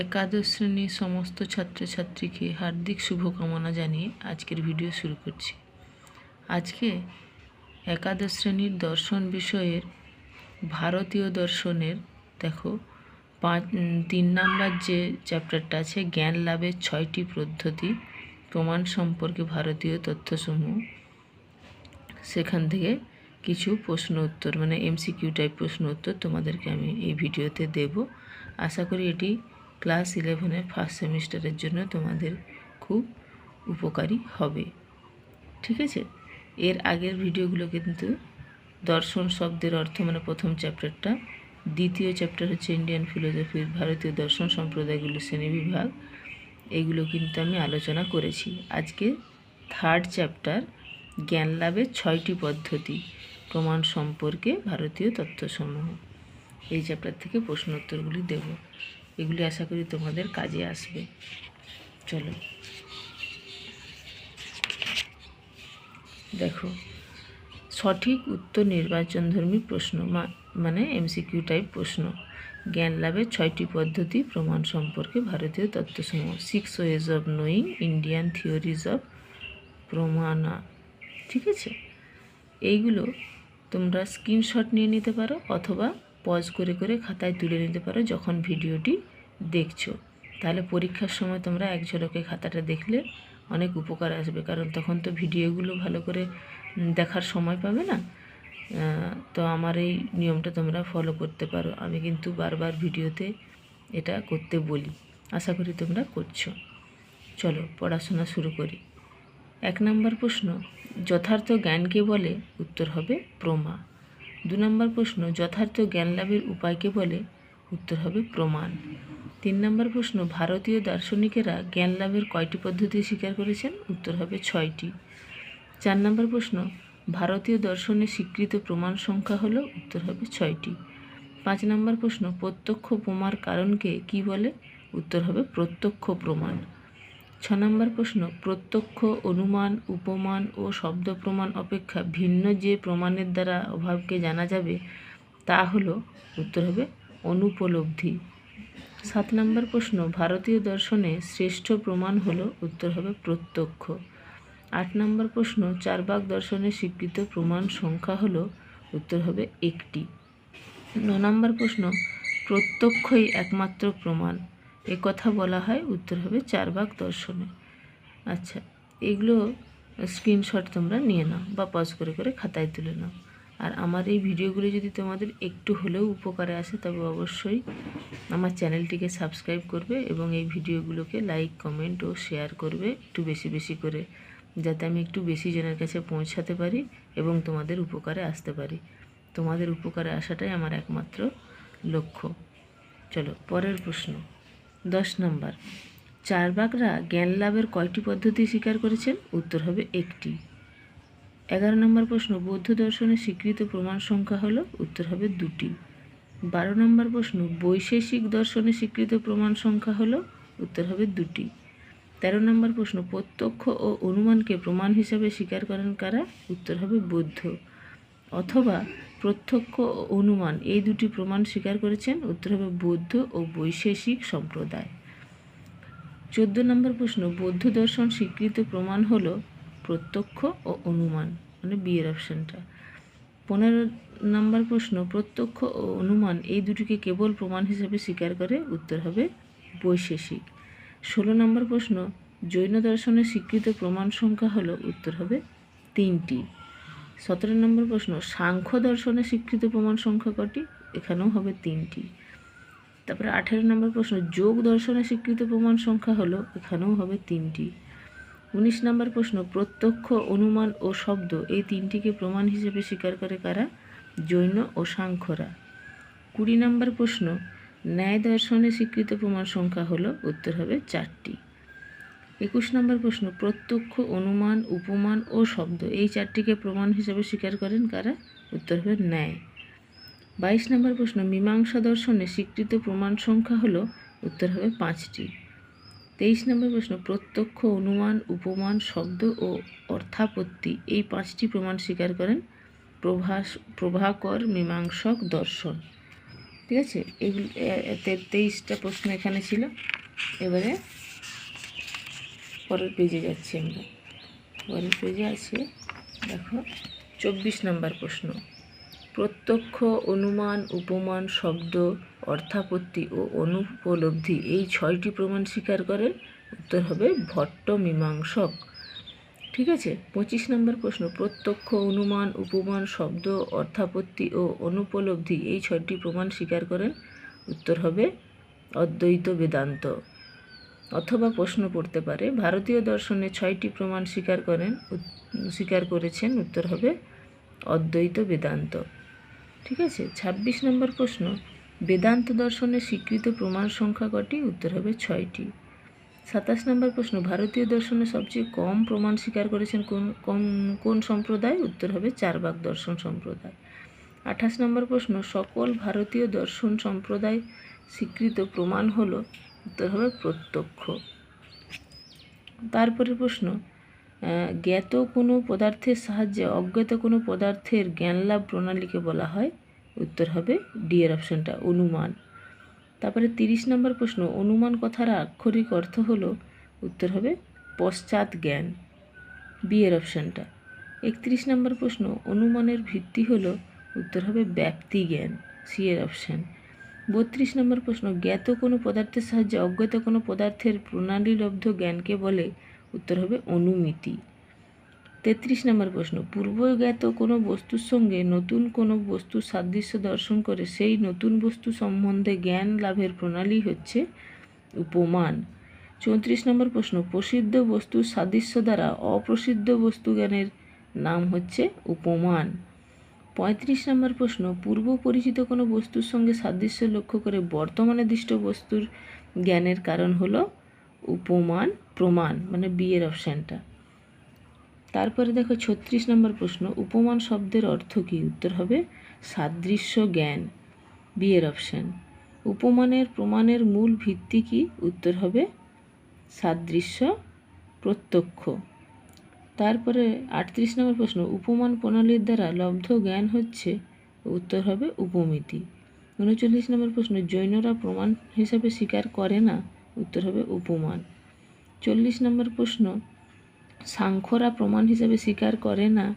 একাদশ শ্রেণির সমস্ত ছাত্রছাত্রীকে হার্দিক শুভকামনা জানিয়ে আজকের ভিডিও শুরু করছি। আজকে একাদশ শ্রেণির দর্শন বিষয়ের ভারতীয় দর্শনের দেখো, পাঁচ, তিন নাম্বার যে চ্যাপ্টারটা আছে, জ্ঞান লাভের ছয়টি পদ্ধতি, প্রমাণ সম্পর্কে ভারতীয় তথ্যসমূহ, সেখান থেকে কিছু প্রশ্ন উত্তর মানে এমসিকিউ টাইপ প্রশ্ন উত্তর তোমাদেরকে আমি এই ভিডিওতে দেব। আশা করি এটি ক্লাস ইলেভেনের ফার্স্ট সেমিস্টারের জন্য তোমাদের খুব উপকারী হবে। ঠিক আছে? এর আগের ভিডিওগুলো কিন্তু দর্শন শব্দের অর্থ মানে প্রথম চ্যাপ্টারটা। দ্বিতীয় চ্যাপ্টার হচ্ছে ইন্ডিয়ান ফিলোসফির ভারতীয় দর্শন সম্প্রদায়গুলো শ্রেণীবিভাগ। এগুলো কিন্তু আমি আলোচনা করেছি। আজকে থার্ড চ্যাপ্টার জ্ঞান লাভের ছয়টি পদ্ধতি, প্রমাণ সম্পর্কে ভারতীয় তথ্যসমূহ এই চ্যাপ্টার থেকে প্রশ্ন উত্তরগুলি দেব। এগুলি আশা করি তোমাদের কাজে আসবে। চলো। দেখো, সঠিক উত্তর নির্বাচনধর্মী প্রশ্ন মানে এমসিকিউ টাইপ প্রশ্ন। জ্ঞান লাভের ছয়টি পদ্ধতি প্রমাণ সম্পর্কে ভারতীয় তত্ত্বসমূহ। Six ways of knowing Indian theories of pramana ঠিক আছে? এইগুলো তোমরা স্ক্রিনশট নিয়ে নিতে পারো অথবা পজ করে করে খাতায় তুলে নিতে পারো যখন ভিডিওটি দেখছ। তাহলে পরীক্ষার সময় তোমরা এক ঝলকে খাতাটা দেখলে অনেক উপকার আসবে। কারণ তখন তো ভিডিওগুলো ভালো করে দেখার সময় পাবে না। তো আমার এই নিয়মটা তোমরা ফলো করতে পারো। আমি কিন্তু বারবার ভিডিওতে এটা করতে বলি। আশা করি তোমরা করছ। চলো, পড়াশোনা শুরু করি। এক নম্বর প্রশ্ন, যথার্থ জ্ঞানকে বলে? উত্তর হবে প্রমা। দু নম্বর প্রশ্ন, যথার্থ জ্ঞান লাভের উপায়কে বলে? উত্তর হবে প্রমাণ। তিন নম্বর প্রশ্ন, ভারতীয় দার্শনিকেরা জ্ঞান লাভের কয়টি পদ্ধতি স্বীকার করেছেন? উত্তর হবে ছয়টি। চার নম্বর প্রশ্ন, ভারতীয় দর্শনের স্বীকৃত প্রমাণ সংখ্যা হল? উত্তর হবে ছয়টি। পাঁচ নম্বর প্রশ্ন, প্রত্যক্ষ প্রমার কারণকে কি বলে? উত্তর হবে প্রত্যক্ষ প্রমাণ। ছ নম্বর প্রশ্ন, প্রত্যক্ষ অনুমান, উপমান ও শব্দ প্রমাণ অপেক্ষা ভিন্ন যে প্রমাণের দ্বারা অভাবকে জানা যাবে তা হলো? উত্তর হবে অনুপলব্ধি। সাত নম্বর প্রশ্ন, ভারতীয় দর্শনে শ্রেষ্ঠ প্রমাণ হল, উত্তর হবে প্রত্যক্ষ। আট নম্বর প্রশ্ন চারবাক দর্শনে স্বীকৃত প্রমাণ সংখ্যা হল, উত্তর হবে একটি। ন নম্বর প্রশ্ন, প্রত্যক্ষই একমাত্র প্রমাণ। এ কথা বলা হয়, উত্তর হবে চারবাক দর্শনে। আচ্ছা এগুলো স্ক্রিনশট তোমরা নিয়ে নাও বা পজ করে করে খাতায় তুলে নাও। আর আমার এই ভিডিওগুলো যদি তোমাদের একটু হলেও উপকারে আসে, তবে অবশ্যই আমার চ্যানেলটিকে সাবস্ক্রাইব করবে এবং এই ভিডিওগুলোকে লাইক, কমেন্ট ও শেয়ার করবে একটু বেশি বেশি করে, যাতে আমি একটু বেশি জনের কাছে পৌঁছাতে পারি এবং তোমাদের উপকারে আসতে পারি। তোমাদের উপকারে আসাটাই আমার একমাত্র লক্ষ্য। চলো, পরের প্রশ্ন। দশ নম্বর। চারবাকরা জ্ঞান লাভের কয়টি পদ্ধতি স্বীকার করেছেন? উত্তর হবে একটি। এগারো নম্বর প্রশ্ন, বৌদ্ধ দর্শনের স্বীকৃত প্রমাণ সংখ্যা হলো, উত্তর হবে দুটি। বারো নম্বর প্রশ্ন, বৈশেষিক দর্শনের স্বীকৃত প্রমাণ সংখ্যা হলো, উত্তর হবে দুটি। তেরো নম্বর প্রশ্ন, প্রত্যক্ষ ও অনুমানকে প্রমাণ হিসাবে স্বীকার করেন কারা, উত্তর হবে বৌদ্ধ। অথবা প্রত্যক্ষ ও অনুমান, এই দুটি প্রমাণ স্বীকার করেছেন, উত্তর হবে বৌদ্ধ ও বৈশেষিক সম্প্রদায়। চোদ্দ নম্বর প্রশ্ন, বৌদ্ধ দর্শন স্বীকৃত প্রমাণ হলো প্রত্যক্ষ ও অনুমান মানে বিয়ের অপশানটা। পনেরো নম্বর প্রশ্ন, প্রত্যক্ষ ও অনুমান এই দুটিকে কেবল প্রমাণ হিসেবে স্বীকার করে উত্তর হবে বৈশেষিক। ষোলো নম্বর প্রশ্ন, জৈন দর্শনের স্বীকৃত প্রমাণ সংখ্যা হলো, উত্তর হবে তিনটি। সতেরো নম্বর প্রশ্ন, সাংখ্য দর্শনের স্বীকৃত প্রমাণ সংখ্যা কটি? এখানেও হবে তিনটি। তারপরে আঠেরো নম্বর প্রশ্ন, যোগ দর্শনের স্বীকৃত প্রমাণ সংখ্যা হলো, এখানেও হবে তিনটি। উনিশ নম্বর প্রশ্ন, প্রত্যক্ষ, অনুমান ও শব্দ এই তিনটিকে প্রমাণ হিসেবে স্বীকার করে কারা? জৈন ও সাংখ্যরা। কুড়ি নম্বর প্রশ্ন, ন্যায় দর্শনে স্বীকৃত প্রমাণ সংখ্যা হলো, উত্তর হবে চারটি। একুশ নম্বর প্রশ্ন, প্রত্যক্ষ, অনুমান, উপমান ও শব্দ এই চারটিকে প্রমাণ হিসেবে স্বীকার করেন কারা? উত্তর হবে ন্যায়। বাইশ নম্বর প্রশ্ন, মীমাংসা দর্শনে স্বীকৃত প্রমাণ সংখ্যা হলো, উত্তর হবে পাঁচটি। তেইশ নম্বর প্রশ্ন, প্রত্যক্ষ, অনুমান, উপমান, শব্দ ও অর্থাপত্তি এই পাঁচটি প্রমাণ স্বীকার করেন প্রভাস, প্রভাকর, মীমাংসক, দর্শন। ঠিক আছে? এগুলো তেইশটা প্রশ্ন এখানে ছিল। এবারে পরের পেজে যাচ্ছি আমরা। পরের পেজে আছে, দেখো, চব্বিশ নম্বর প্রশ্ন। প্রত্যক্ষ, অনুমান, উপমান, শব্দ, অর্থাপত্তি ও অনুপলব্ধি এই ছয়টি প্রমাণ স্বীকার করেন। উত্তর হবে ভট্ট মীমাংসক। ঠিক আছে? পঁচিশ নম্বর প্রশ্ন। প্রত্যক্ষ, অনুমান, উপমান, শব্দ, অর্থাপত্তি ও অনুপলব্ধি এই ছয়টি প্রমাণ স্বীকার করেন। উত্তর হবে অদ্বৈত বেদান্ত। অথবা প্রশ্ন পড়তে পারে। ভারতীয় দর্শনে ছয়টি প্রমাণ স্বীকার করেন স্বীকার করেছেন। উত্তর হবে অদ্বৈত বেদান্ত। ঠিক আছে? ছাব্বিশ নম্বর প্রশ্ন, বেদান্ত দর্শনের স্বীকৃত প্রমাণ সংখ্যা কটি? উত্তর হবে ছয়টি। সাতাশ নম্বর প্রশ্ন, ভারতীয় দর্শনে সবচেয়ে কম প্রমাণ স্বীকার করেছেন কোন কম কোন সম্প্রদায়? উত্তর হবে চারবাক দর্শন সম্প্রদায়। আঠাশ নম্বর প্রশ্ন, সকল ভারতীয় দর্শন সম্প্রদায় স্বীকৃত প্রমাণ হলো? উত্তর হবে প্রত্যক্ষ। তারপরে প্রশ্ন জ্ঞাত কোনো পদার্থের সাহায্যে অজ্ঞাত কোনো পদার্থের জ্ঞানলাভ প্রণালীকে বলা হয়। উত্তর হবে ডি এর অপশনটা, অনুমান। তারপরে তিরিশ নম্বর প্রশ্ন, অনুমান কথার আক্ষরিক অর্থ হলো, উত্তর হবে পশ্চাৎ জ্ঞান। বি এর অপশনটা। একত্রিশ নম্বর প্রশ্ন, অনুমানের ভিত্তি হলো, উত্তর হবে ব্যাপ্তি জ্ঞান সি এর অপশন। বত্রিশ নম্বর প্রশ্ন, জ্ঞাত কোনো পদার্থের সাহায্যে অজ্ঞাত কোনো পদার্থের প্রণালীলব্ধ জ্ঞানকে বলে উত্তর হবে অনুমিতি। তেত্রিশ নম্বর প্রশ্ন, পূর্বজ্ঞাত কোনো বস্তুর সঙ্গে নতুন কোনো বস্তুর সাদৃশ্য দর্শন করে সেই নতুন বস্তু সম্বন্ধে জ্ঞান লাভের প্রণালী হচ্ছে উপমান। চৌত্রিশ নম্বর প্রশ্ন, প্রসিদ্ধ বস্তুর সাদৃশ্য দ্বারা অপ্রসিদ্ধ বস্তু জ্ঞানের নাম হচ্ছে উপমান। পঁয়ত্রিশ নম্বর প্রশ্ন, পূর্ব পরিচিত কোনো বস্তুর সঙ্গে সাদৃশ্য লক্ষ্য করে বর্তমানে দৃষ্ট বস্তুর জ্ঞানের কারণ হলো উপমান, প্রমাণ মানে বিয়ের অপশানটা। তারপরে দেখো ছত্রিশ নম্বর প্রশ্ন, উপমান শব্দের অর্থ কী? উত্তর হবে, সাদৃশ্য জ্ঞান, বিয়ের অপশান। উপমানের প্রমাণের মূল ভিত্তি কী? উত্তর হবে, সাদৃশ্য প্রত্যক্ষ। তারপরে আটত্রিশ নম্বর প্রশ্ন, উপমান প্রণালীর দ্বারা লব্ধ জ্ঞান হচ্ছে? উত্তর হবে, উপমিতি। উনচল্লিশ নম্বর প্রশ্ন, জৈনরা প্রমাণ হিসাবে স্বীকার করে না? উত্তর হবে উপমান। চল্লিশ নম্বর প্রশ্ন সাংখ্যরা প্রমাণ হিসাবে স্বীকার করে না,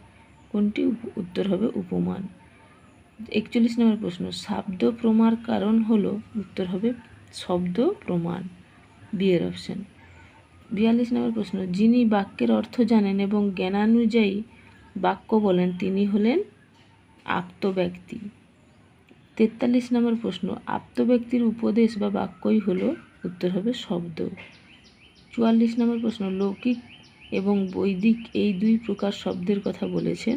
কোনটি উত্তর হবে উপমান। একচল্লিশ নম্বর প্রশ্ন, শাব্দ প্রমার কারণ হলো, উত্তর হবে শব্দ প্রমাণ বিয়ের অপশন বিয়াল্লিশ নম্বর প্রশ্ন, যিনি বাক্যের অর্থ জানেন এবং জ্ঞানানুযায়ী বাক্য বলেন, তিনি হলেন আপ্ত ব্যক্তি। তেতাল্লিশ নম্বর প্রশ্ন, আপ্ত ব্যক্তির উপদেশ বা বাক্যই হলো উত্তর হবে শব্দ। চুয়াল্লিশ নম্বর প্রশ্ন, লৌকিক এবং বৈদিক এই দুই প্রকার শব্দের কথা বলেছেন।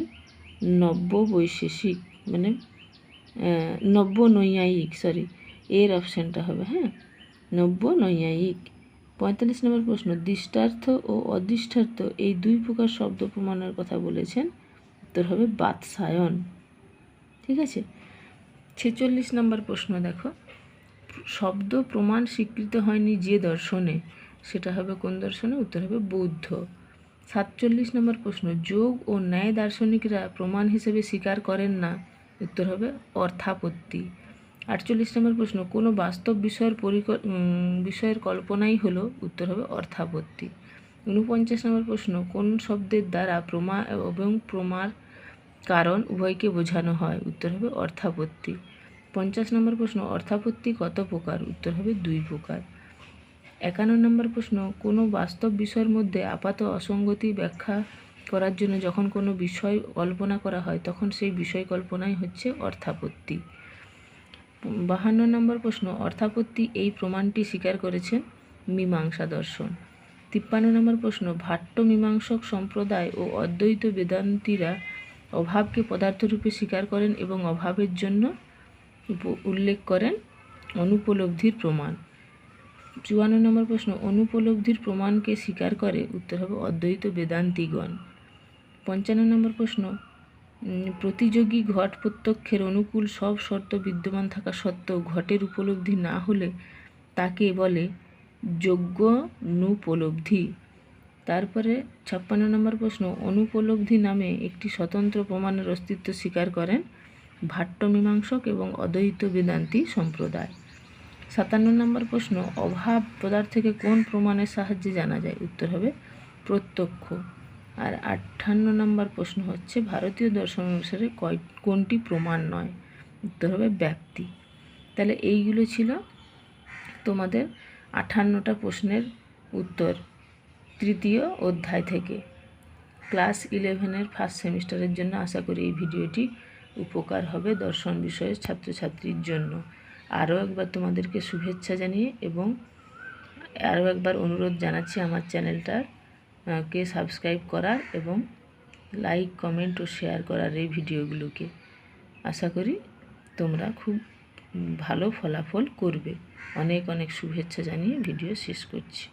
নব্য বৈশেষিক মানে নব্য নৈয়ায়িক সরি এর অপশানটা হবে হ্যাঁ? নব্য নৈয়ায়িক। পঁয়তাল্লিশ নম্বর প্রশ্ন, দৃষ্টার্থ ও অদৃষ্টার্থ এই দুই প্রকার শব্দ প্রমাণের কথা বলেছেন। উত্তর হবে বাৎসায়ন। ঠিক আছে? ছেচল্লিশ নম্বর প্রশ্ন দেখো। শব্দ প্রমাণ স্বীকৃত হয়নি যে দর্শনে। সেটা হবে কোন দর্শনে? উত্তর হবে বৌদ্ধ। সাতচল্লিশ নম্বর প্রশ্ন, যোগ ও ন্যায় দার্শনিকরা প্রমাণ হিসেবে স্বীকার করেন না? উত্তর হবে অর্থাপত্তি। আটচল্লিশ নম্বর প্রশ্ন, কোনো বাস্তব বিষয়ের পরিক বিষয়ের কল্পনাই হলো, উত্তর হবে অর্থাপত্তি। উনপঞ্চাশ নম্বর প্রশ্ন, কোন শব্দের দ্বারা প্রমা এবং প্রমার কারণ উভয়কে বোঝানো হয়? উত্তর হবে অর্থাপত্তি। পঞ্চাশ নম্বর প্রশ্ন, অর্থাপত্তি কত প্রকার? উত্তর হবে দুই প্রকার। একান্ন নম্বর প্রশ্ন, কোনো বাস্তব বিষয়ের মধ্যে আপাত অসঙ্গতি ব্যাখ্যা করার জন্য যখন কোনো বিষয় কল্পনা করা হয়, তখন সেই বিষয় কল্পনাই হচ্ছে অর্থাপত্তি। বাহান্ন নম্বর প্রশ্ন, অর্থাপত্তি এই প্রমাণটি স্বীকার করেছেন মীমাংসা দর্শন। তিপ্পান্ন নম্বর প্রশ্ন, ভাট্ট মীমাংসক সম্প্রদায় ও অদ্বৈত বেদান্তীরা অভাবকে পদার্থরূপে স্বীকার করেন এবং অভাবের জন্য উল্লেখ করেন অনুপলব্ধির প্রমাণ। চুয়ান্ন নম্বর প্রশ্ন, অনুপলব্ধির প্রমাণকে স্বীকার করে উত্তর হবে অদ্বৈত বেদান্তিগণ। পঞ্চান্ন নম্বর প্রশ্ন প্রতিযোগী ঘট প্রত্যক্ষের অনুকূল সব শর্ত বিদ্যমান থাকা সত্ত্বেও ঘটের উপলব্ধি না হলে তাকে বলে যোগ্য নুপলব্ধি তারপরে ছাপ্পান্ন নম্বর প্রশ্ন, অনুপলব্ধি নামে একটি স্বতন্ত্র প্রমাণের অস্তিত্ব স্বীকার করেন ভাট্টমীমাংসক এবং অদ্বৈত বেদান্তি সম্প্রদায়। সাতান্ন নম্বর প্রশ্ন, অভাব পদার্থকে কোন প্রমাণের সাহায্যে জানা যায়? উত্তর হবে, প্রত্যক্ষ। আর আটান্ন নম্বর প্রশ্ন হচ্ছে, ভারতীয় দর্শন অনুসারে কয়, কোনটি প্রমাণ নয়? উত্তর হবে ব্যাপ্তি তাহলে এইগুলো ছিল তোমাদের আঠান্নটা প্রশ্নের উত্তর তৃতীয় অধ্যায় থেকে। ক্লাস ইলেভেনের ফার্স্ট সেমিস্টারের জন্য আশা করি এই ভিডিওটি উপকার হবে দর্শন বিষয়ের ছাত্রছাত্রীর জন্য। আরও একবার তোমাদেরকে শুভেচ্ছা জানিয়ে এবং আরও একবার অনুরোধ জানাচ্ছি আমার চ্যানেলটার কে সাবস্ক্রাইব করার এবং লাইক, কমেন্ট ও শেয়ার করার এই ভিডিওগুলোকে। আশা করি তোমরা খুব ভালো ফলাফল করবে। অনেক অনেক শুভেচ্ছা জানিয়ে ভিডিও শেষ করছি।